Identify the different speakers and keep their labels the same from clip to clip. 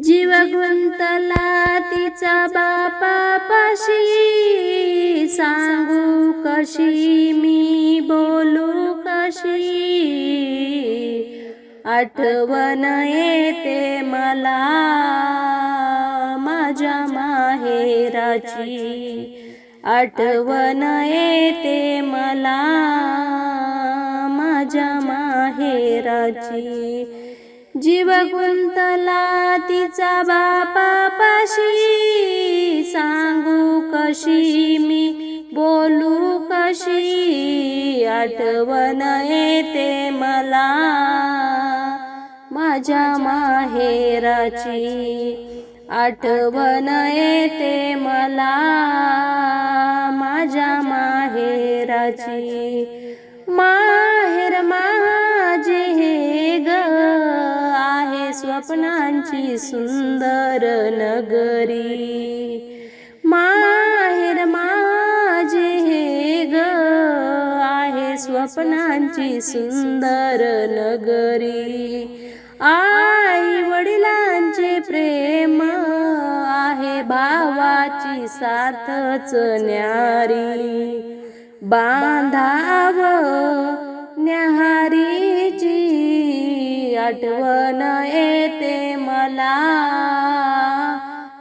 Speaker 1: जीव गुंतला तिचा बापापाशी सांगू कशी मी बोलू कशी? आठवण येते मला माझ्या माहेराची. आठवण येते मला माझ्या माहेराची. जीव गुंतला तिचा बापापाशी सांगू कशी मी बोलू कशी आठवण येते मला. माझ्या माहेराची आठवण येते मला. माझ्या माहेराची स्वप्नांची सुंदर नगरी. माहेर माझे हे ग आहे स्वप्नांची सुंदर नगरी. आई वडिलांचे प्रेम आहे भावाची साथच न्यारी. बांधाव न्याहारीची आठवण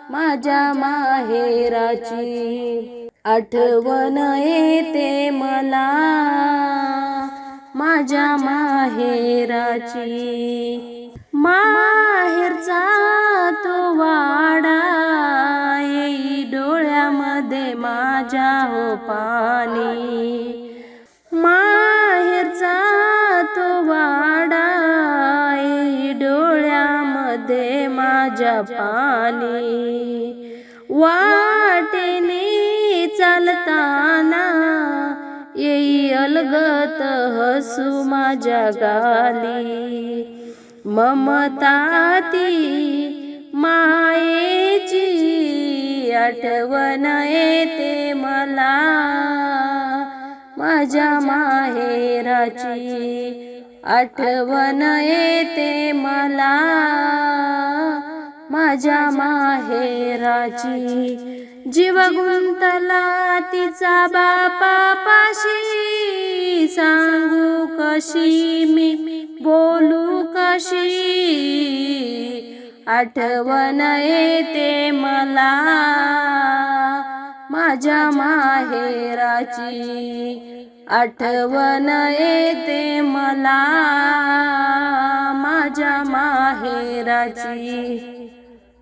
Speaker 1: माझ्या माहेराची आठवण येते मला. माझ्या माहेराची माहेरचा तो वाडा येई डोळ्यामध्ये माझ्या हो पाणी. मध्ये माझ्या पाणी. वाटेने चालताना येई अलगत हसू माझ्या गाली. ममता ती मायेची आठवण येते मला. माझ्या माहेराची आठवण येते माझ्या माहेराची जीव गुंतला तिचा बापापाशी सांगू कशी मी बोलू कशी? आठवण येते मला. माझ्या माहेराची आठवण येते मला. माझ्या माहेराची